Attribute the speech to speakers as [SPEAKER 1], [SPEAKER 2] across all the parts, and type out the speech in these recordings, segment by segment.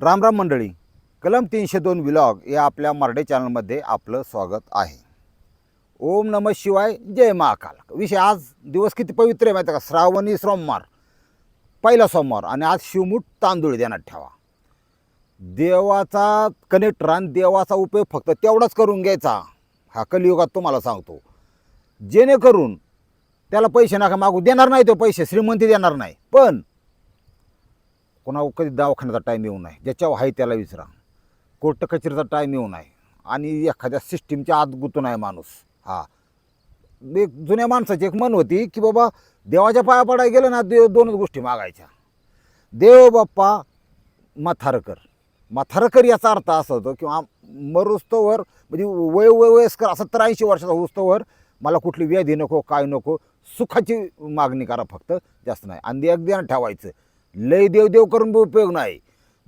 [SPEAKER 1] राम राम मंडळी कलम तीनशे दोन विलॉग या आपल्या मराठी चॅनलमध्ये आपलं स्वागत आहे. ओम नम शिवाय जय महाकाल. विषय आज दिवस किती पवित्र आहे माहिती आहे का? श्रावणी सोमवार पहिला सोमवार आणि आज शिवमूठ तांदूळ देण्यात ठेवा. देवाचा कनेक्ट रान देवाचा उपयोग फक्त तेवढाच करून घ्यायचा. हा कलियुगात तुम्हाला सांगतो. जेणेकरून त्याला पैसे नका मागू. देणार नाही तो पैसे श्रीमंती देणार नाही. पण कोणा कधी दवाखान्याचा टाईम येऊ नये. ज्याच्यावर आहे त्याला विचारा कोर्ट कचेरीचा टाईम येऊ नये. आणि एखाद्या सिस्टीमच्या आत गुतून आहे माणूस. हा. एक जुन्या माणसाची एक मन होती की बाबा देवाच्या पाया पडायला गेलं ना देव दोनच गोष्टी मागायच्या. देव बाप्पा माथारकर. माथारकर याचा अर्थ असा होतो किंवा मरुस्तोवर म्हणजे वय वय वयस्कर सत्तर ऐंशी वर्षाचा होस्तोवर मला कुठली व्याधी नको काय नको सुखाची मागणी करा फक्त जास्त नाही. आणि अगदी आणि ठेवायचं. लय देव देव करून बी उपयोग नाही.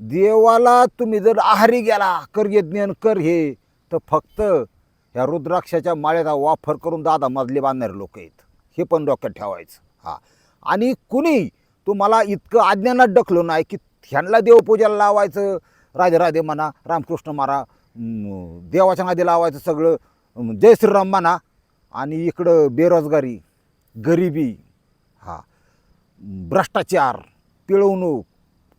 [SPEAKER 1] देवाला तुम्ही जर आहारी गेला कर यज्ञान कर हे तर फक्त ह्या रुद्राक्षाच्या माळ्याचा वापर करून दादा मजले बांधणारे लोक आहेत. हे पण डोक्यात ठेवायचं. हा. आणि कुणी तुम्हाला इतकं आज्ञानात डकलो नाही की ह्यांना देवपूजाला लावायचं राधे राधे म्हणा रामकृष्ण मारा देवाच्या नादी लावायचं सगळं जय श्रीराम म्हणा. आणि इकडं बेरोजगारी गरिबी हा भ्रष्टाचार पिळवणूक.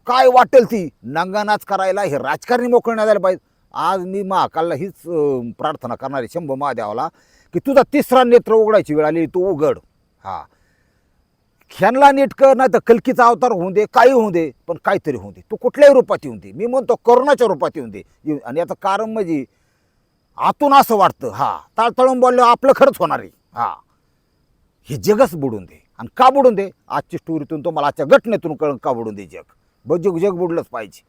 [SPEAKER 1] काय वाटेल ती? नांगानाच करायला हे राजकारणी मोकळं नाही झालं पाहिजे. आज मी महाकालला हीच प्रार्थना करणार आहे महादेवाला की तुझा तिसरा नेत्र उघडायची वेळ आली तू उघड. हा. ह्यांना नीट कर नाही तर कलकीचा अवतार होऊन दे काही होऊ दे पण काहीतरी होऊ दे. तू कुठल्याही रूपात येऊन दे. मी म्हणतो करोनाच्या रूपात येऊन दे. आणि याचं कारण म्हणजे आतून असं वाटतं. हा. ताळतळून बोललं आपलं खरंच होणार आहे. हा. हे जगच बुडून दे. आणि का बुडून दे? आजची स्टोरीतून तुम्हाला आजच्या घटनेतून कळून का बुडून दे जग. ब जग जग बुडलंच पाहिजे.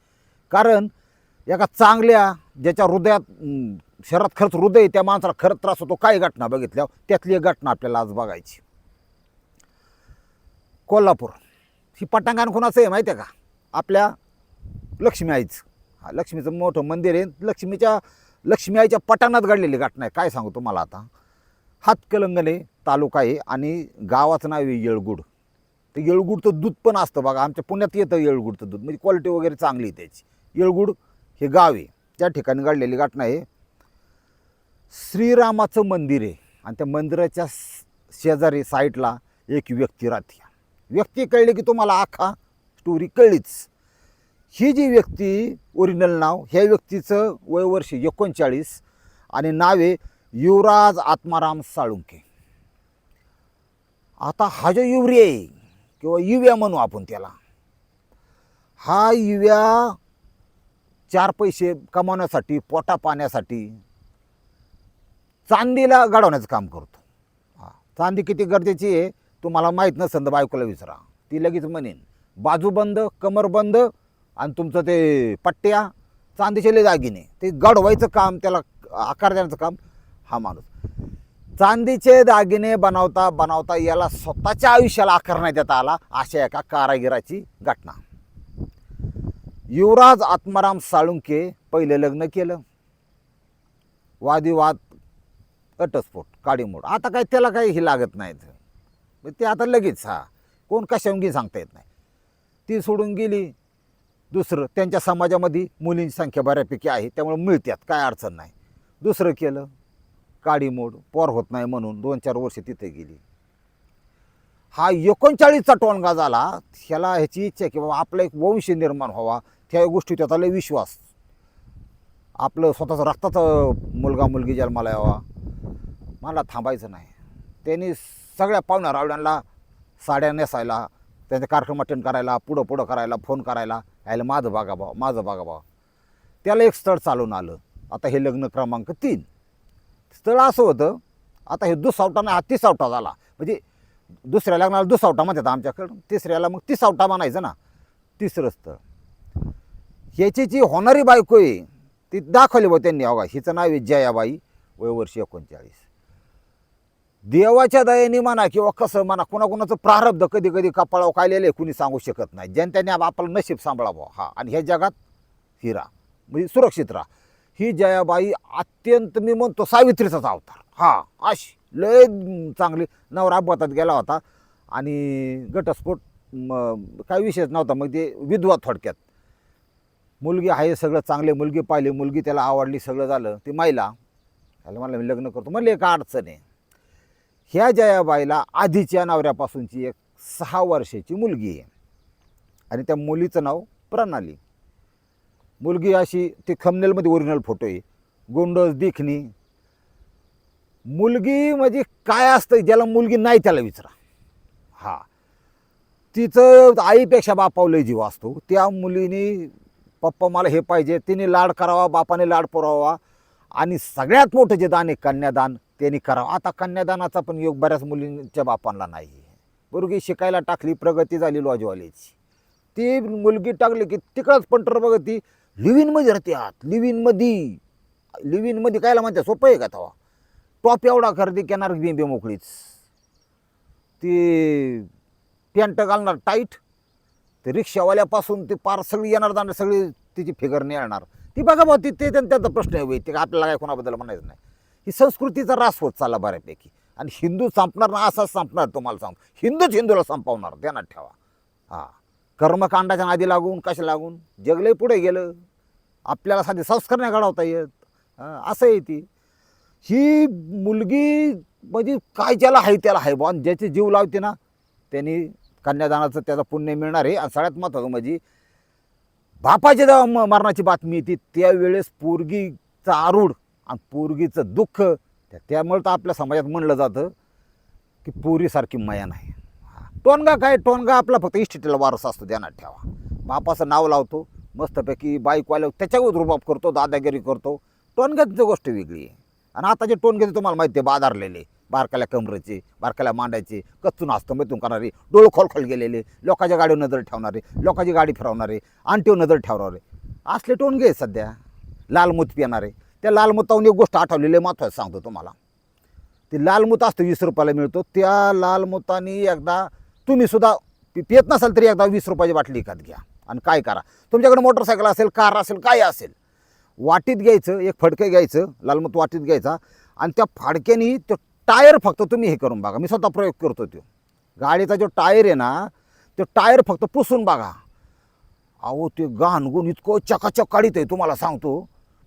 [SPEAKER 1] कारण एका चांगल्या ज्याच्या हृदयात शहरात शरीरात खरंच हृदय त्या माणसाला खरंच त्रास होतो. काय घटना बघितल्यावर त्यातली एक घटना आपल्याला आज बघायची. कोल्हापूर. ही पटांगण कोणाचं आहे माहिती आहे का? आपल्या लक्ष्मी आईचं. हा लक्ष्मीचं मोठं मंदिर आहे. लक्ष्मीच्या लक्ष्मी आईच्या पटांगणात घडलेली घटना आहे. काय सांगू तुम्हाला आता? हातकलंगणे तालुका आहे आणि गावाचं नाव आहे येळगुड. तर येळगुडचं दूध पण असतं बघा आमच्या पुण्यात येतं येळगुडचं दूध. म्हणजे क्वालिटी वगैरे चांगली आहे त्याची. येळगुड हे गाव आहे. त्या ठिकाणी घडलेली घटना आहे. श्रीरामाचं मंदिर आहे आणि त्या मंदिराच्या शेजारी साईडला एक व्यक्ती राहते. व्यक्ती कळली की तुम्हाला आखा स्टोरी कळलीच. ही जी व्यक्ती ओरिजिनल नाव ह्या व्यक्तीचं वय वर्ष एकोणचाळीस आणि नावे युवराज आत्माराम साळुंके आता हा जो युरिया आहे किंवा युव्या म्हणू आपण त्याला हा युव्या चार पैसे कमावण्यासाठी पोटा पाण्यासाठी चांदीला गाडवण्याचं काम करतो. हा चांदी किती गरजेची आहे तुम्हाला माहीत नसेल तर बायकोला विचारा. ती लगेच म्हणेन बाजू बंद कमर बंद आणि तुमचं ते पट्ट्या चांदीचे लय दागिने ते घडवायचं काम त्याला आकार देण्याचं काम हा माणूस. चांदीचे दागिने बनवता बनवता याला स्वतःच्या आयुष्याला आकार नाही देता आला अशा एका कारागिराची घटना. युवराज आत्माराम साळुंके पहिले लग्न केलं. वादिवाद अटस्फोट काडीमोड. आता काय त्याला काही हे लागत नाहीत ते आता लगेच हा. कोण कशाहून सांगता येत नाही. ती सोडून गेली. दुसरं त्यांच्या समाजामध्ये मुलींची संख्या बऱ्यापैकी आहे त्यामुळे मिळतात काय अडचण नाही. दुसरं केलं. काडीमोड पोर होत नाही म्हणून दोन चार वर्ष तिथे गेली. हा एकोणचाळीसचा टोणगा झाला ह्याला ह्याची इच्छा आहे की बाबा आपला एक वंश निर्माण व्हावा त्या गोष्टी त्याचा लय विश्वास. आपलं स्वतःचं रक्ताचा मुलगा मुलगी जन्माला यावा. मला थांबायचं नाही. त्यांनी सगळ्या पाहुण्या रावड्यांना साड्या नेसायला त्यांचे कार्यक्रम अटेंड करायला पुढं पुढं करायला फोन करायला यायला माझं बागा भाव माझं बागा भाव. त्याला एक स्थळ चालून आलं. आता हे लग्न क्रमांक तीन. स्थळ असं होतं आता हे दुसावटा हा तिसावटा झाला. म्हणजे दुसऱ्या लग्नाला दुसावटा म्हणतात आमच्याकडं. तिसऱ्याला मग तिसावटा म्हणायचं ना तिसरं स्थळ. ह्याची जी होणारी बायको आहे ती दाखवली बा त्यांनी अगा हिचं नाव आहे जयाबाई वय वर्ष एकोणचाळीस. देवाच्या दयेने म्हणा किंवा कसं म्हणा कोणाकोणाचं प्रारब्ध कधी कधी कपाळावर कायलेलं कुणी सांगू शकत नाही. जनतेने आपलं नशीब सांभाळावं. हा आणि ह्या जगात हिरा. म्हणजे सुरक्षित राहा. ही जयाबाई अत्यंत मी म्हणतो सावित्रीचाच अवतार. हा अशी लय चांगली नवरा अपघातात गेला होता आणि घटस्फोट काही विशेष नव्हता मग ते विधवा थोडक्यात. मुलगी आहे सगळं चांगले मुलगी पाहिली मुलगी त्याला आवडली सगळं झालं. ती माईला त्याला मला मी लग्न करतो. म्हणले एक अडचण आहे. ह्या जयाबाईला आधीच्या नवऱ्यापासूनची एक सहा वर्षाची मुलगी आहे. आणि त्या मुलीचं नाव प्रणाली. मुलगी अशी ती खमनेलमध्ये ओरिजिनल फोटो आहे. गोंडस दिखणी. मुलगी म्हणजे काय असतं ज्याला मुलगी नाही त्याला विचारा. हा. तिचं आईपेक्षा बापावलं जीव असतो. त्या मुलीने पप्पा मला हे पाहिजे तिने लाड करावा बापाने लाड पुरावा आणि सगळ्यात मोठं जे दान आहे कन्यादान त्यांनी करावं. आता कन्यादानाचा पण योग बऱ्याच मुलींच्या बापांना नाही मुलगी शिकायला टाकली प्रगती झाली लॉजवाल्याची. ती मुलगी टाकली की तिकडंच पंटर बघती ती लिव्हिनमध्ये राहते आत लिव्हिनमध्ये. लिव्हिनमध्ये कायला म्हणते सोपं आहे का तवा? टॉप एवढा खरेदी घेणार बिंबे मोकळीच. ते पॅन्ट घालणार टाईट ते रिक्षावाल्यापासून ते पार सगळी येणार जाणार सगळी तिची फिगर नाही येणार ती बघा भाऊ ती ते त्यांचा प्रश्न आहे ते आपल्याला काय कोणाबद्दल म्हणायचं नाही. ही संस्कृतीचा रास होत चालला बऱ्यापैकी. आणि हिंदू संपणार ना असाच संपणार तुम्हाला सांग हिंदूच हिंदूला संपवणार ध्यानात ठेवा. हां. कर्मकांडाच्या नादी लागून कशा लागून? जगले पुढे गेलं. आपल्याला साधे संस्कार नाही घडवता येत. असं आहे ती. ही मुलगी म्हणजे काय ज्याला आहे त्याला आहे बुवा आणि ज्याचे जीव लावते ना त्यांनी कन्यादानाचं त्याचं पुण्य मिळणार आहे. आणि सगळ्यात महत्त्वाचं म्हणजे बापाची जेव्हा म- मरणाची बातमी येते त्यावेळेस पोरगीचं आरूढ आणि पोरगीचं दुःख त्या- त्यामुळे तर आपल्या समाजात म्हणलं जातं की पोरीसारखी माया नाही. टोनगा काय टोनगा आपला फक्त इस्टेटीला वारसा असतो ध्यानात ठेवा. बापाचं नाव लावतो मस्तपैकी बाईकवाल्या त्याच्यावर रुबाब करतो दादागिरी करतो. टोनग्याची गोष्ट वेगळी आहे. आणि आताचे जे तुम्हाला माहिती आहे बाजारलेले बारकाल्या कमरेचे बारकाल्या मांडायचे कच्चून असतं मैतून करणारे डोळ खोलखोल गेलेले लोकांच्या गाडीवर नजर ठेवणारे लोकांची गाडी फिरवणारे आणटीवर नजर ठेवणारे. असले टोनगे सध्या. लालमूत पिणारे. त्या लालमुताहून एक गोष्ट आठवलेली आहे, महत्त्वाचं सांगतो तुम्हाला. ते लालमूत असतं वीस रुपयाला मिळतो. त्या लालमुतानी एकदा तुम्ही सुद्धा पि- नसाल तरी एकदा वीस रुपयाची बाटली विकत घ्या. आणि काय करा? तुमच्याकडे मोटरसायकल असेल कार असेल काय असेल? वाटीत घ्यायचं एक फडकं घ्यायचं लालमत वाटीत घ्यायचा आणि त्या फडक्याने तो टायर फक्त तुम्ही हे करून बघा. मी स्वतः प्रयोग करतो तो. गाडीचा जो टायर आहे ना तो टायर फक्त पुसून बघा. अहो ते गाणगुण इतकं चकाचक काढीत आहे तुम्हाला सांगतो.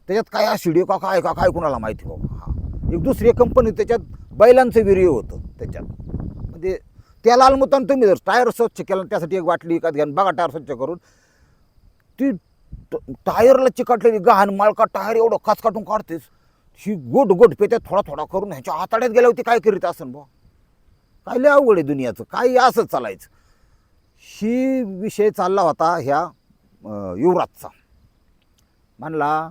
[SPEAKER 1] त्याच्यात काय शिडिओ का काय का काय कुणाला माहिती बाबा? हा. एक दुसरी कंपनी त्याच्यात बैलांचं वीर्य होतं त्याच्यात. म्हणजे त्या लालमुतान तुम्ही जर टायर स्वच्छ केला त्यासाठी एक बाटली विकत घ्या बघा टायर स्वच्छ करून. ती टायरला चिकटलेली गहाण माळका टायर एवढं काच काटून काढतेस. ही गोट गोट पेत्यात थोडा थोडा करून ह्याच्या हाताड्यात गेल्यावरती काय करीत असन बुवा? काय लय अवघड आहे दुनियाचं काय असंच चालायचं? ही विषय चालला होता ह्या युवराजचा. म्हणला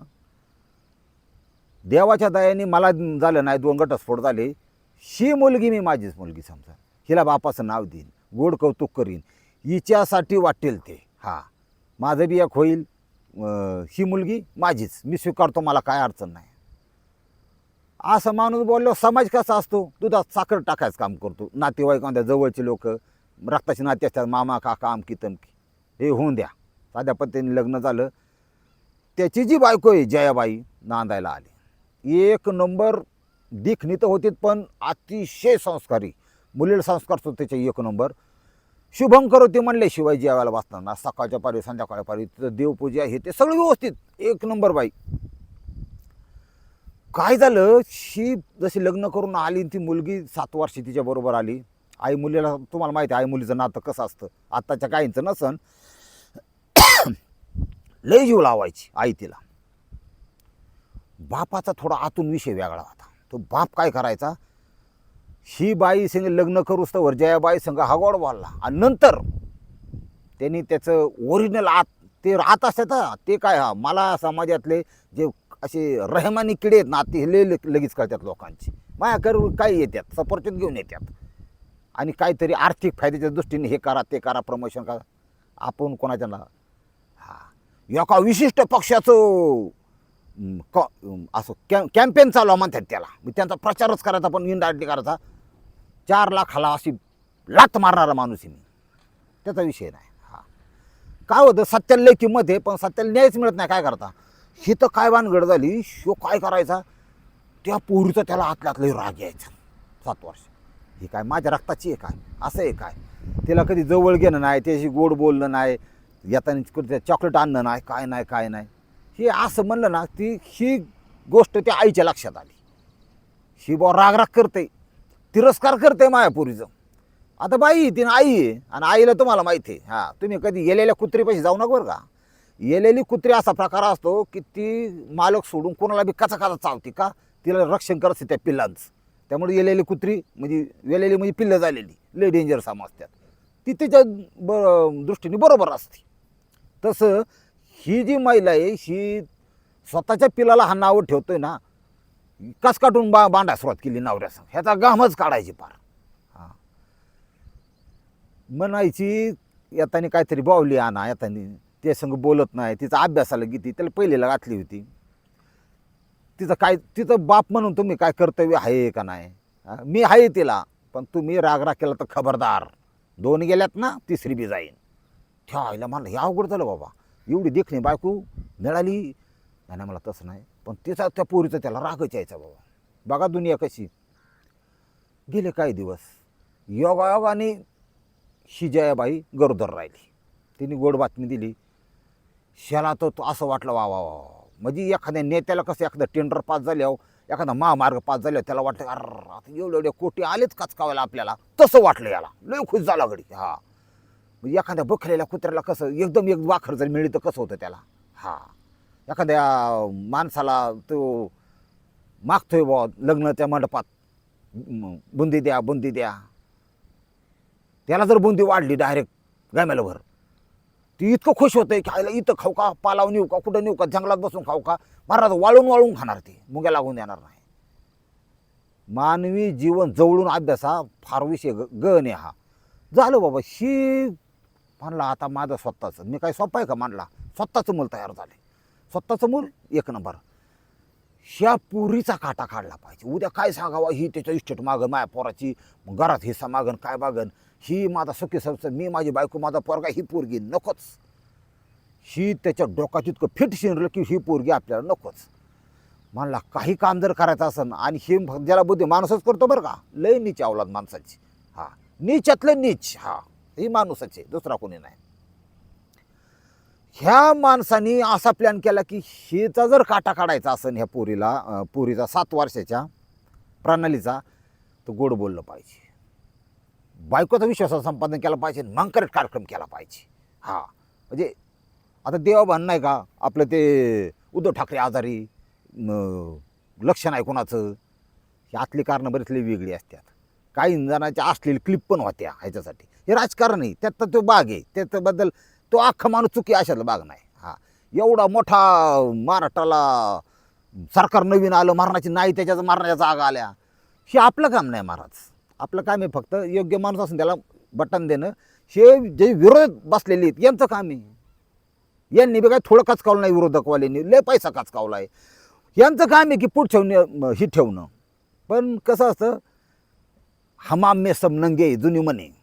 [SPEAKER 1] देवाच्या दयाने मला झालं नाही दोन घटस्फोट झाले. ही मुलगी मी माझीच मुलगी समजा. हिला बापाचं नाव देईन गोड कौतुक करीन. हिच्यासाठी वाटेल ते. हा माझं बी एक होईल. ही मुलगी माझीच. मी स्वीकारतो मला काय अडचण नाही. असं माणूस बोललो समाज कसा असतो? दुधात साखर टाकायचं काम करतो. नातेवाईकांच्या जवळचे लोक रक्ताचे नाते असतात मामा काका आमकी तमकी. हे होऊन द्या. साध्या पद्धतीने लग्न झालं. त्याची जी बायको आहे जयाबाई नांदायला आली. एक नंबर दिखणी तर होती पण अतिशय संस्कारी. मुलीला संस्कार सुद्धा त्याचे एक नंबर. शुभंकर होते म्हणले शिवाय जेवायला बसताना सकाळच्या पारी संध्याकाळच्या पारी तिथं देवपूजा हे ते सगळं व्यवस्थित. एक नंबर बाई. काय झालं? शी जशी लग्न करून आली आणि ती मुलगी सात वर्षी तिच्या बरोबर आली. आई मुलीला तुम्हाला माहिती आहे आई मुलीचं नातं कसं असतं. आत्ताच्या काहींचं नसन. लय जीव लावायची आई तिला. बापाचा थोडा आतून विषय वेगळा होता. तो बाप काय करायचा? ही बाई संग लग्न करूस तर जयाबाई संग हागोड बोलला. आणि नंतर त्यांनी त्याचं ओरिजिनल आत ते राहत असतात ते काय हा मला समाजातले जे असे रहमानी किडे आहेत ना ते लय लगेच कळतात लोकांची. माझ्याकडे काय येतात सफरचंद घेऊन येतात आणि काहीतरी आर्थिक फायद्याच्या दृष्टीने हे करा ते करा प्रमोशन करा. आपण कोणाच्या ना हा एका विशिष्ट पक्षाचं क असं कॅम कॅम्पेन चालू म्हणतात त्याला. मग त्यांचा प्रचारच करायचा पण इंडायरेक्टली करायचा. चार लाखाला अशी लात मारणारा माणूस आहे मी. त्याचा विषय नाही. हा. काय होतं सत्याला लय किंमत आहे पण सत्याला न्यायच मिळत नाही काय करता? ही तर काय वानगड झाली शो काय करायचा? त्या पोरीचा त्याला आतल्या आतलं राग यायचा. सात वर्ष. ही काय माझ्या रक्ताची आहे काय? असं आहे काय? तिला कधी जवळ घेणं नाही त्याशी गोड बोलणं नाही येताना कुठे चॉकलेट आणणं नाही काय नाही काय नाही. हे असं म्हणलं ना ती ही गोष्ट त्या आईच्या लक्षात आली. ही बा राग करते तिरस्कार करते मायापुरीचं आता बाई आहे, आई आहे आणि आईला तुम्हाला माहिती आहे. हां तुम्ही कधी गेलेल्या कुत्रीपाशी जाऊ नका बरं का. येलेली कुत्री असा प्रकार असतो की ती मालक सोडून कोणाला बी कचा कचा चावते का? तिला रक्षण करते त्या पिल्लांचं. त्यामुळे येलेली कुत्री म्हणजे वेलेली म्हणजे पिल्लं झालेली लय डेंजर समजतात ती तिच्या ब दृष्टीने बरोबर असते. तसं ही जी महिला आहे ही स्वतःच्या पिलाला हा नाव ठेवतोय ना कस काटून बा बांधा सुरुवात केली नवऱ्यासंग. ह्याचा गामच काढायची फार हां. म्हणायची येतानी काहीतरी बावली आणा येतानी ते संग बोलत नाही तिचा अभ्यासाला गीती त्याला पहिलेला घातली होती. तिचं काय तिचं बाप म्हणून तुम्ही काय कर्तव्य आहे का नाही? मी आहे तिला पण तुम्ही रागराग केला तर खबरदार. दोन गेल्यात ना तिसरी बी जाईन. ठेवायला मला हे अवघड झालं बाबा. एवढी देखणी बायको मिळाली? नाही नाही, मला तसं नाही. पण तिचा त्या पोरीचा त्याला रागच यायचा बाबा. बघा दुनिया कशी. गेले काही दिवस. योगायोगाने ही जयाबाई गरोदर राहिली. तिने गोड बातमी दिली. शाला तर तो असं वाटलं वा वा वा म्हणजे एखाद्या नेत्याला कसं एखादा टेंडर पास झाल्यावर एखादा महामार्ग पास झाल्यावर त्याला वाटलं अर आता एवढे एवढे कोटी आलेच कचकावायला आपल्याला. तसं वाटलं याला. लय खुश झाला घडी हा. म्हणजे एखाद्या बखलेल्या कुत्र्याला कसं एकदम एक वाखर जर मिळतं तर कसं होतं त्याला? हा. एखाद्या माणसाला तो मागतोय बा लग्नाच्या मंडपात. बुंदी द्या बुंदी द्या. त्याला जर बुंदी वाढली डायरेक्ट गाम्याला ती इतकं खुश होतंय की आईला इथं खाऊ का पालाव नेऊ का कुठं नेऊ का जंगलात बसून खाऊ का महाराज वाळून वाळून खाणार ती मुंग्या लागून देणार नाही. मानवी जीवन जवळून अभ्यास हा फार विषय ग- गहन आहे हा. झालं बाबा शी म्हणला आता माझं स्वतःचं. मी काय सोपं आहे का मानला स्वतःचं मूल तयार झाले स्वतःसमोर एक नंबर. ह्या पुरीचा काटा काढला पाहिजे. उद्या काय सांगावा? ही त्याच्या इस्टेट मागं माया पोराची घरात हिस्सा मागन काय मागन? ही माझा सखी सबस मी माझी बायको माझा पोरगा ही पोरगी नकोच. ही त्याच्या डोक्यात इतकं फिट शिरलं की ही पोरगी आपल्याला नकोच. म्हणला काही काम जर करायचं असेल आणि हे ज्याला बुद्धी माणूसच करतो बरं का लय नीच अवलाद माणसाची. हा. नीचातलं नीच. हां. ही माणूसाचे आहे दुसरा कोणी नाही. ह्या माणसाने असा प्लॅन केला की हेचा जर काटा काढायचा असेल ह्या पोरीला पोरीचा सात वर्षाच्या प्रणालीचा तर गोड बोललं पाहिजे. बायकोचा विश्वास संपादन केला पाहिजे मग कार्यक्रम केला पाहिजे. हा. म्हणजे आता देवाभान नाही का आपलं ते उद्धव ठाकरे आजारी लक्ष नाही कोणाचं. हे आतली कारणं बरीचली वेगळी असतात. काही जणांच्या असलेली क्लिप पण होत्या ह्याच्यासाठी. हे राजकारण आहे. त्यात तर तो बाग आहे. त्याच्याबद्दल तो अख्खा माणूस चुकी अशातला बाग नाही. हा. एवढा मोठा महाराष्ट्राला सरकार नवीन आलं मरणाची नाही त्याच्याच मरणाच्या जागा आल्या. हे आपलं काम नाही महाराज. आपलं काम आहे फक्त योग्य माणूस असून त्याला बटन देणं. हे जे विरोध बसलेले आहेत यांचं काम आहे. यांनी बी काय थोडं कचकावलं नाही विरोधकवाल्यांनी. लय पैसा कचकावला आहे. यांचं काम आहे की पुढ ठेवणे ही ठेवणं. पण कसं असतं हमाम सम नंगे जुनी म्हणे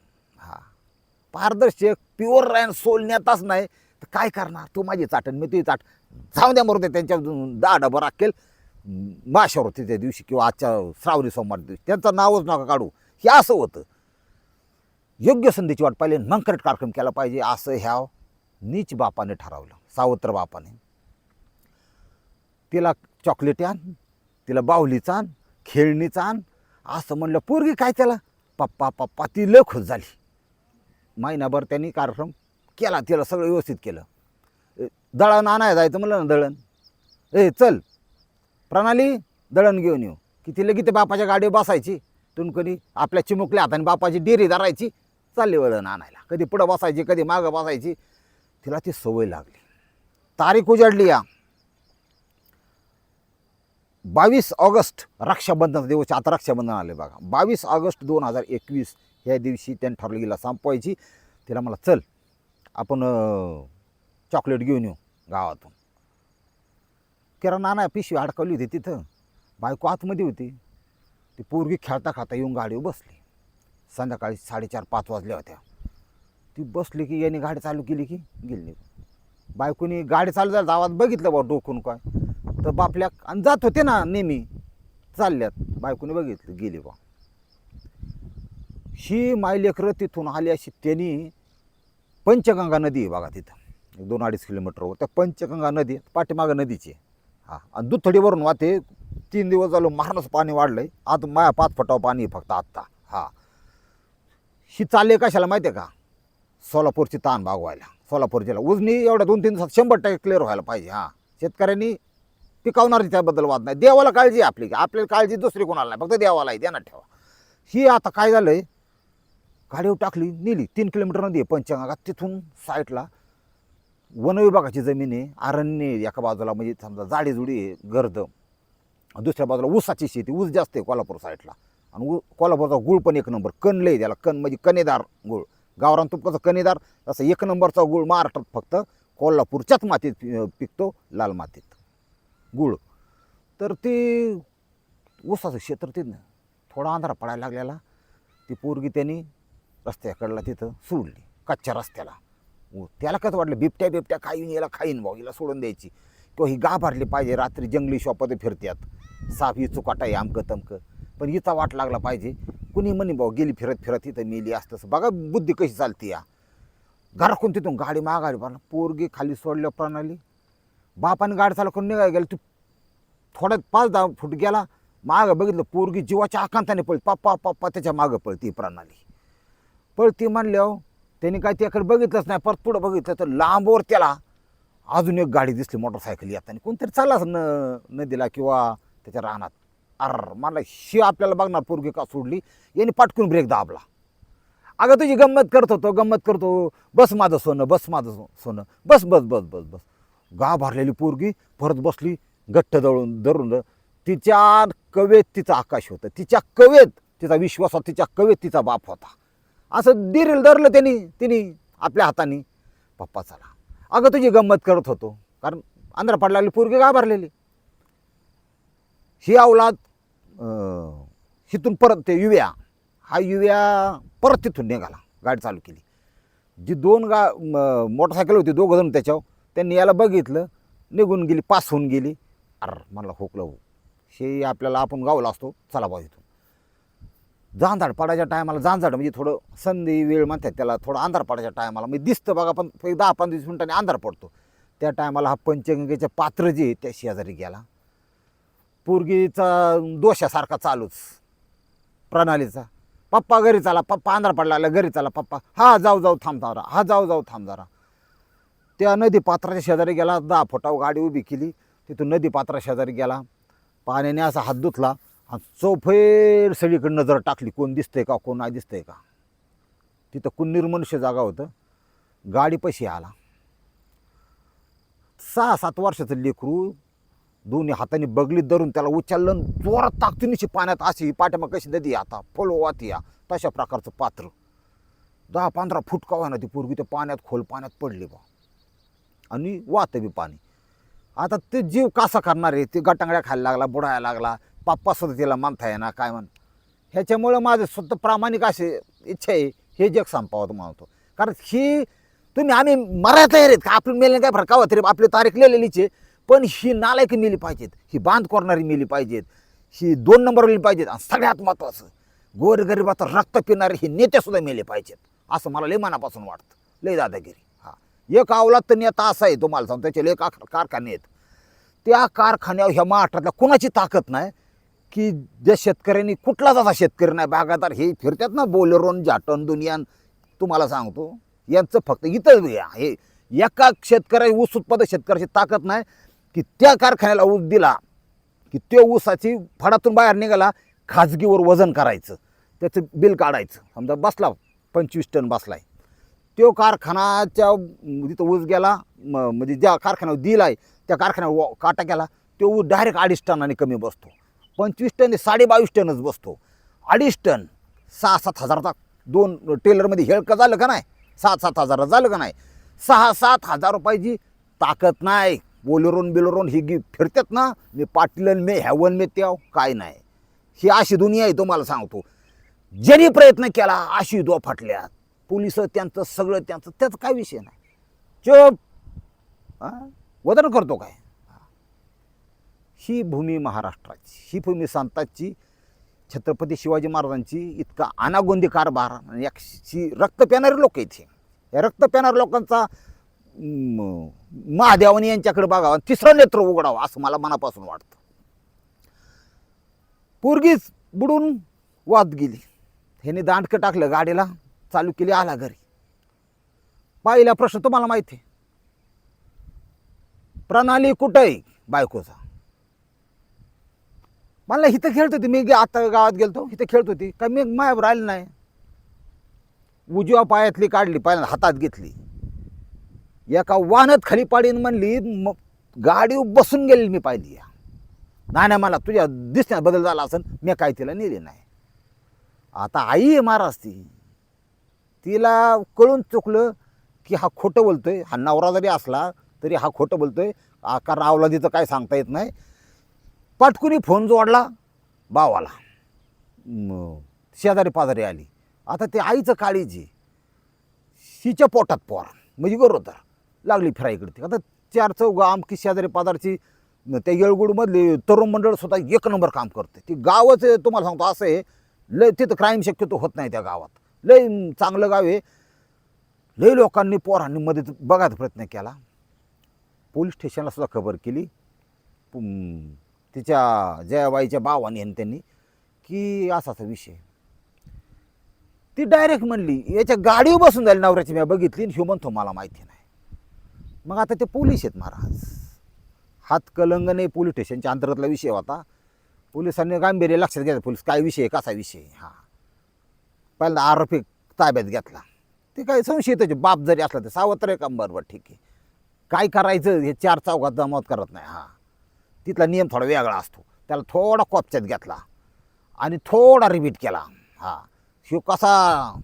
[SPEAKER 1] पारदर्शक प्युअर रायन सोलण्यातच नाही. तर काय करणार? तू माझी चाटण मी तुझी चाट. जाऊ द्या मरू दे त्यांच्या दहा डबं राखेल माशावर होते त्या दिवशी किंवा आजच्या श्रावणी सोमवार दिवशी. त्यांचं नावच नका काढू. हे असं होतं. योग्य संधीची वाट पाहिली नंकरट कार्यक्रम केला पाहिजे. असं ह्या नीच बापाने ठरवलं. सावत्र बापाने. तिला चॉकलेट आण तिला बाहुलीचा आण खेळणीचा आण. असं म्हणलं पोरगी काय त्याला? पप्पा पप्पा ती लय खुश झाली. महिनाभर त्यांनी कार्यक्रम केला तिला सगळं व्यवस्थित केलं. दळण आणायला जायचं म्हणलं ना दळण. ए चल. प्रणाली दळण घेऊन येऊ. की ती लगेच बापाच्या गाडीवर बसायची. तून कधी आपल्या चिमुकल्या हाताने बापाची डेरी धरायची. चालली वळण आणायला. कधी पुढं बसायची कधी मागं बसायची. तिला ती सवय लागली. तारीख उजाडली या. बावीस ऑगस्ट रक्षाबंधन दिवस आता रक्षाबंधन आले बघा. बावीस ऑगस्ट दोन हजार एकवीस ह्या दिवशी त्यांनी ठरवलं गेला संपवायची तिला मला चल आपण चॉकलेट घेऊन येऊ गावातून. किराणा नाही पिशवी अडकवली होती तिथं. बायको आतमध्ये होती. ती पोरगी खेळता खाता येऊन गाडीवर बसली. संध्याकाळी साडेचार पाच वाजल्या होत्या. ती बसली की याने गाडी चालू केली की गेली. बायकोनी गाडी चालू झाली आवाज बघितलं बा डोकून काय. तर बापल्या आणि जात होते ना नेहमी चालल्यात. बायकोने बघितलं गेली बा. ही मायलेकरं तिथून आली अशी त्यांनी पंचगंगा नदी आहे बघा तिथं. एक दोन अडीच किलोमीटरवर त्या पंचगंगा नदी पाठीमागं नदीची. आहे. हा. आणि दुथडीवरून वाहते तीन दिवस झालो मारणंच पाणी वाढलंय. आता माया पाच फटाव पाणी आहे फक्त आत्ता. हा. ही चालले कशाला माहिती आहे का? सोलापूरची ताण भागवायला. सोलापूर जिल्हा उजनी एवढ्या दोन तीन दिवसात शंभर टक्के क्लिअर व्हायला पाहिजे. हां. शेतकऱ्यांनी पिकावणारी त्याबद्दल वाद नाही. देवाला काळजी आहे आपली. आपल्याला काळजी दुसरी कोणाला नाही. फक्त देवाला आहे. ध्यानात ठेवा. ही आता काय झालं आहे गाडीवर टाकली नेली. तीन किलोमीटर नदी आहे. पंचगंगा तिथून साईडला. वनविभागाची जमीन आहे. अरण्य आहे एका बाजूला. म्हणजे समजा जाडीजुडी आहे गर्द. दुसऱ्या बाजूला ऊसाची शेती. ऊस जास्त आहे कोल्हापूर साईडला. आणि ऊ कोल्हापूरचा गुळ पण एक नंबर. कण लय त्याला. कण म्हणजे कणेदार गुळ. गावरान तुपकाचा कणेदार. तसं एक नंबरचा गुळ महाराष्ट्रात फक्त कोल्हापूरच्याच मातीत पिकतो लाल मातीत. गुळ. तर ते ऊसाचं क्षेत्र तिथं थोडा अंधारा पडायला लागलेला. ती पोरगी त्यांनी रस्त्याकडला तिथं सोडली कच्च्या रस्त्याला. उ- त्याला कसं वाटलं बिबट्या बिबट्या खाईन याला खाईन भाऊ हिला सोडून द्यायची. किंवा ही गा भरली पाहिजे रात्री जंगली शॉपात फिरत्यात. साप ही चुकाटा आहे अमकं तमकं. पण हिचा वाट लागला पाहिजे. कुणी म्हणे भाऊ गेली फिरत फिरत इथं मेली असतं बघा बुद्धी कशी चालते या. घराकून तिथून गाडी मागाडी पण पोरगी खाली सोडल्या प्रणाली बापाने गाडी चालू करून निघायला गेलं तू थोड्यात पाच दहा फूट गेला मागं बघितलं पोरगी जीवाच्या आकांताने पळत. पप्पा पप्पा त्याच्या मागं पळती प्रणाली. पळती म्हणल्यावर त्यांनी काय त्याकडे बघितलंच नाही परत पुढं बघितलं तर लांबवर त्याला अजून एक गाडी दिसली मोटरसायकल येताना. कोणतरी चाललाच न नदीला किंवा त्याच्या रानात. अर मला शी आपल्याला बघणार पोरगी का सोडली? यांनी पाटकून ब्रेक दाबला. अगं तुझी गंमत करत होतो गंमत करतो बस माझं सोनं बस माझं सोनं. बस बस बस बस बस. गा भरलेली पोरगी परत बसली गट्ट दळून धरून. तिच्या कवेत तिचं आकाश होतं. तिच्या कवेत तिचा विश्वास होता. तिच्या कवेत तिचा बाप होता. असं दिरील धरलं त्यांनी तिने आपल्या हाताने. पप्पा चला. अगं तुझी गंमत करत होतो. कारण अंधार पडलेली पोरगी गा भरलेली. ही अवलाद हिथून परत ते युव्या. हा युव्या परत तिथून निघाला. गाडी चालू केली. जी दोन गा मोटरसायकल होती दोघं जण त्याच्यावर. त्यांनी याला बघितलं निघून गेली पास होऊन गेली. अर म्हणला खोकलं हो हे आपल्याला आपण गावला असतो चला बा इथून. जांजाड पडायच्या टायमाला जांजाड म्हणजे थोडं संधी वेळ म्हणतात त्याला थोडं अंधार पडायच्या टायमाला. म्हणजे दिसतं बघा पण एक दहा पंधरा मिनिटांनी अंधार पडतो. त्या टायमाला हा पंचगंगेचे पात्र जे त्या शेजारी गेला. पोरगीचा दोषासारखा चालूच. प्रणालीचा. पप्पा घरी चाला पप्पा अंधार पडला आला घरी चाला पप्पा. हा जाऊ जाऊ थांब जरा. हा जाऊ जाऊ थांब जरा. त्या नदी पात्राच्या शेजारी गेला दहा फुटावर गाडी उभी केली. तिथून नदी पात्रा शेजारी गेला. पाण्याने असा हात धुतला आणि चौफेर सगळीकडे नजर टाकली. कोण दिसतंय का कोण नाही दिसतंय का? तिथं कोण निर्मनुष्य जागा होतं. गाडी पैसे आला. सहा सात वर्षाचं लेकरू दोन्ही हाताने बगलीत धरून त्याला उचललं जोरात ताकदीनिशी पाण्यात अशी पाठ्यामाग कशी नदी आता? फुल या तशा प्रकारचं पात्र. दहा पंधरा फूट का ना ती पूर्वी ते पाण्यात खोल पाण्यात पडली बा. आणि वाहतं बी पाणी. आता ते जीव कसा करणार आहे? ते गटांगड्या खायला लागला बुडायला लागला पप्पा सुद्धा तिला मानता ना काय म्हण. ह्याच्यामुळं माझं स्वतः प्रामाणिक असे इच्छा आहे हे जग संपावं म्हणतो कारण ही तुम्ही आम्ही मरायला तयार आहेत का आपण मेले काय फरक? तरी आपली तारीख लिहिलेलीच आहे पण ही नालायक मिली पाहिजेत ही बांध करणारी मिली पाहिजेत ही दोन नंबर मिली पाहिजेत आणि सगळ्यात महत्त्वाचं गोरगरिबाचं रक्त पिणारे हे नेतेसुद्धा मेले पाहिजेत असं मला लय मनापासून वाटतं लय दादागिरी. एक आवलात तर नेता असा आहे तुम्हाला सांगतो त्याचे एक कारखाने आहेत. त्या कारखान्यावर ह्या महाराष्ट्रातल्या कुणाची ताकद नाही? की ज्या शेतकऱ्यांनी कुठलाच असा शेतकरी नाही बागायदार हे फिरतात ना बोलेरोन जाटन दुनियान तुम्हाला सांगतो. यांचं फक्त इथं हे एका शेतकऱ्या ऊस उत्पादक शेतकऱ्याची ताकद नाही की त्या कारखान्याला ऊस दिला की त्या ऊसाची फडातून बाहेर निघाला खाजगीवर वजन करायचं त्याचं बिल काढायचं. समजा बसला पंचवीस टन बसलाय. तो कारखानाच्या तिथं ऊस गेला म- म्हणजे ज्या कारखान्यावर आहे त्या कारखान्यावर व- काटा केला तो ऊस डायरेक्ट अडीच टनाने कमी बसतो. पंचवीस टन साडे बावीस टनच बसतो. अडीच टन सहा सात हजाराचा दोन टेलरमध्ये हेळकं झालं का नाही? सात सात हजार झालं का नाही? सहा सात हजार रुपयाची ताकद नाही. बोलेरोन बिलोरोन ही गी फिरतात ना मी पाटीलन मे ह्यावन मे त्या काय नाही. ही अशी दुनिया आहे तुम्हाला सांगतो. ज्यांनी प्रयत्न केला अशी दो फाटल्या पोलीस त्यांचं सगळं त्यांचं त्याचा काय विषय नाही. चप! वदन करतो काय? ही. भूमी महाराष्ट्राची ही भूमी संतांची छत्रपती शिवाजी महाराजांची इतका अनागोंदी कारभार आणि याची रक्त पिणारे लोक इथे या रक्त पिणाऱ्या लोकांचा महादेवाने यांच्याकडे बघावं तिसरं नेत्र उघडावं असं मला मनापासून वाटतं. पोरगीच बुडून वाद गेली. ह्याने दांडकं टाकलं गाडीला. चालू केली आला घरी. पहिला प्रश्न तुम्हाला माहिती आहे. प्रणाली कुठं आहे बायकोचा? मला इथं खेळत होती मी गे- आता गावात गेलतो इथं खेळत होती. का मी मायावर आली नाही. उजव्या पायातली काढली पायाला हातात घेतली. एका वाहनात खाली पाडीन म्हणली मग गाडी बसून गेली मी पाहिली. नाही नाही मला तुझ्या दिसण्यात बदल झाला असेल मी काय तिला नेली नाही. आता आई आहे महाराज ती. तिला कळून चुकलं की हा खोटं बोलतोय. हा नवरा जरी असला तरी हा खोटं बोलतोय. आकार रावलादीचं काय सांगता येत नाही. पाटकुनी फोन जोडला भावाला. शेजारी पाजारी आली. आता ते आईचं काळीजी शिच्या पोटात पोर म्हणजे गरोदर लागली फिरायकडे आता चार चौघ आमकी शेजारी पाजारची त्या येळगुडमधली तरुण मंडळ सुद्धा एक नंबर काम करते. ती गावच तुम्हाला सांगतो असं आहे. लय तिथं क्राईम शक्यतो होत नाही त्या गावात. लय चांगलं गाव आहे. लय लोकांनी पोरांनी मदत बघायचा प्रयत्न केला. पोलीस स्टेशनला सुद्धा खबर केली. तिच्या जयाबाईच्या भावाने आणि त्यांनी की असा असा विषय. ती डायरेक्ट म्हणली याच्या गाडीवर बसून जाईल नवऱ्याची मी बघितली आणि ह्यो म्हणतो मला माहिती नाही. मग आता ते पोलीस आहेत महाराज. हात कलंग नाही पोलीस स्टेशनच्या अंतर्गतला विषय होता. पोलिसांनी गांभीर्य लक्षात घ्यायचं पोलीस काय विषय आहे, कसा विषय हा. पहिल्यांदा आरोपी ताब्यात घेतला. ते काय संशयिताचे बाप जरी असला तर सावत्र आहे का? बरोबर ठीक आहे. काय करायचं? हे चार चौघात जमावत करत नाही. हा. तिथला नियम थोडा वेगळा असतो. त्याला थोडा कोपच्यात घेतला आणि थोडा रिपीट केला. हा. शिव कसा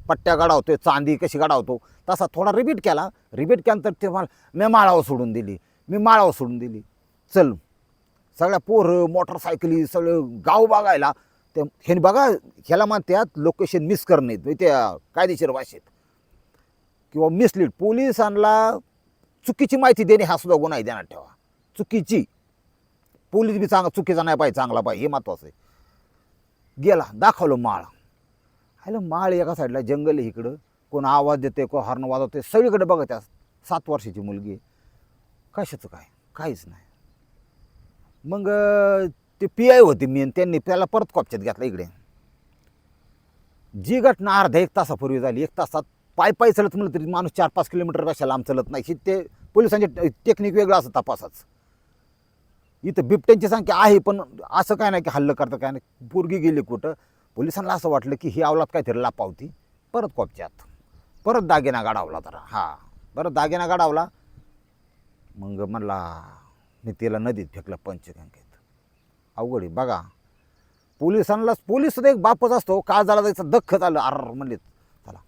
[SPEAKER 1] पट्ट्या गडावतोय चांदी कशी गडावतो तसा थोडा रिपीट केला. रिपीट केल्यानंतर ते मला मी माळावर सोडून दिली. मी माळावर सोडून दिली. चल. सगळ्या पोरं मोटरसायकली सगळं गाव बघायला ते ह्याने बघा ह्याला म्हणतात लोकेशन मिस करणे त्या कायदेशीर भाषेत. किंवा मिसलीड पोलिसांना चुकीची माहिती देणे हा सुद्धा गुन्हा आहे ठेवा. चुकीची. पोलीस बी चांगला चुकीचा नाही पाहिजे चांगला पाहिजे हे महत्वाचं आहे. गेला दाखवलं माळ. हॅलो माळ एका साईडला जंगल आहे इकडं. कोण आवाज देते कोण हॉर्न वाजवते सगळीकडे बघत आहे. सात वर्षाची मुलगी कशाचं काय? काहीच नाही. मग ते पी आय होती मेन त्यांनी त्याला परत कॉपच्यात घेतला इकडे. जी घटना अर्धा एक तासापूर्वी झाली एक तासात पाय पाय चलत म्हणलं तरी माणूस चार पाच किलोमीटर कशा लांब चलत नाही. ते पोलिसांचे टेक्निक वेगळं असं तपासाच. इथं बिबट्यांची संख्या आहे पण असं काय नाही की हल्लं करतं काय नाही. पोरगी गेली कुठं? पोलिसांना असं वाटलं की ही अवलात काहीतरी लापावती. परत कॉपच्यात परत दागिना गाडावला जरा. हा. परत दागिना गाडावला मग म्हणला मी तिला नदीत फेकलं पंचगंगेत अवघड आहे. बघा. पोलिसांनाच पोलीस एक बापच असतो. का झाला जायचं दख्ख झालं. अर म्हणले चला.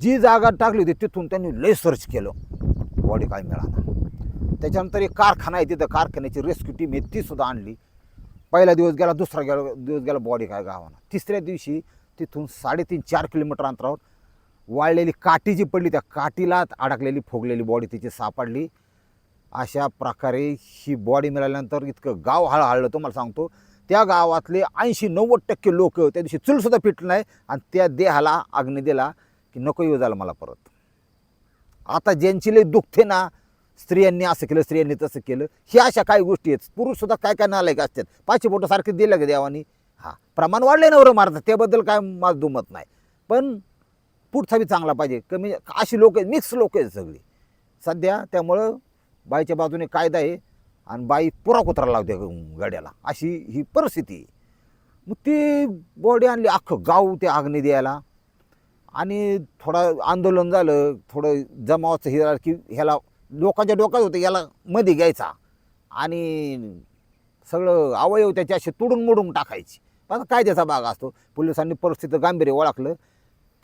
[SPEAKER 1] जी जागा टाकली होती तिथून त्यांनी लय सर्च केलं. बॉडी काय मिळाला त्याच्यानंतर एक कारखाना आहे तिथं. कारखान्याची रेस्क्यू टीम आहे. ती सुद्धा आणली. पहिला दिवस गेला दुसरा गेला दिवस गेला बॉडी काय गावाना. तिसऱ्या दिवशी तिथून साडेतीन चार किलोमीटर अंतरावर वाळलेली काठी जी पडली त्या काठीला अडकलेली फोगलेली बॉडी तिची सापडली. अशा प्रकारे ही बॉडी मिळाल्यानंतर इतकं गाव हळहळलं तुम्हाला सांगतो. त्या गावातले ऐंशी नव्वद टक्के लोक त्या दिवशी चूलसुद्धा पिटलं नाही आणि त्या देहाला अग्नी दिला की नको येऊ झालं मला परत. आता ज्यांची लई दुखते ना स्त्रियांनी असं केलं स्त्रियांनी तसं केलं ह्या अशा काही गोष्टी आहेत. पुरुषसुद्धा काय काय नालायक असतात. पाचशे बोटं सारखे दिलं का देवानी? हां प्रमाण वाढले नवरं मारतात त्याबद्दल काय माझं दुमत नाही. पण पुढचा बी चांगला पाहिजे. कमी अशी लोक आहेत मिक्स लोक आहेत सगळी. सध्या त्यामुळं बाईच्या बाजूने कायदा आहे आणि बाई पुरा कुत्रा लावते गाड्याला. अशी ही परिस्थिती आहे. मग ती बॉडी आणली अख्खं गाव ते आग्ने द्यायला. आणि थोडं आंदोलन झालं थोडं जमावाचं हे की ह्याला लोकांच्या डोक्यात होतं याला मध्ये घ्यायचा. आणि सगळं अवयव त्याचे असे तुडून मोडून टाकायची. आता कायद्याचा भाग असतो. पोलिसांनी परिस्थिती गांभीर्य ओळखलं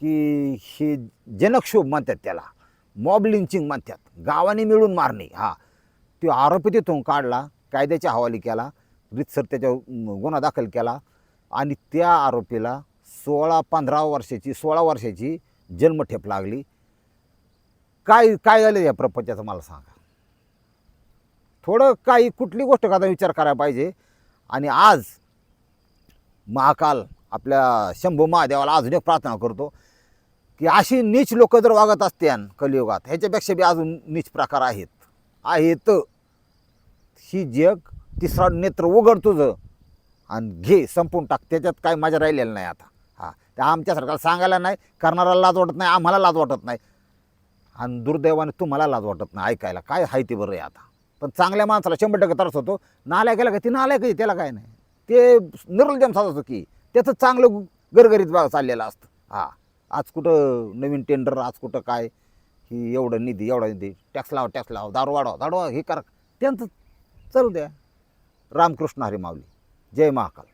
[SPEAKER 1] की हे जनक्षोभ म्हणतात त्याला. मॉब लिंचिंग म्हणतात. गावाने मिळून मारणे हा. तो आरोपी तिथून काढला कायद्याच्या हवाली केला रितसर त्याच्यावर गुन्हा दाखल केला आणि त्या आरोपीला सोळा पंधरा वर्षाची सोळा वर्षाची जन्मठेप लागली. काय काय झालं या प्रपंचाचं मला सांगा. थोडं काही कुठली गोष्ट का विचार करायला पाहिजे? आणि आज महाकाल आपल्या शंभू महादेवाला अजून एक प्रार्थना करतो. की अशी नीच लोक जर वागत असत्यान कलियुगात ह्याच्यापेक्षा बी अजून नीच प्रकार आहेत. आहेत. ही जग तिसरा नेत्र उघड तुझं आणि घे संपून टाक. त्याच्यात काय मजा राहिलेलं नाही आता. हां. त्या आमच्यासारख्याला सांगायला नाही करणाऱ्याला लाज वाटत नाही आम्हाला लाज वाटत नाही. आणि दुर्दैवाने तुम्हाला लाज वाटत नाही ऐकायला. काय आहे ते बरं आहे आता. पण चांगल्या माणसाला शंभर टक्के त्रास होतो. नालायक गेला का? ती नालायक आहे त्याला काय नाही. ते निर्लजम साधत की. त्याचं चांगलं गरगरीत बा चाललेलं असतं. हां. आज कुठं नवीन टेंडर आज कुठं काय? ही एवढं निधी एवढा निधी. टॅक्स लावा टॅक्स लावा. दारू वाढवा दारू हे करा. त्यांचं चल द्या. रामकृष्ण हरी माऊली. जय महाकाल.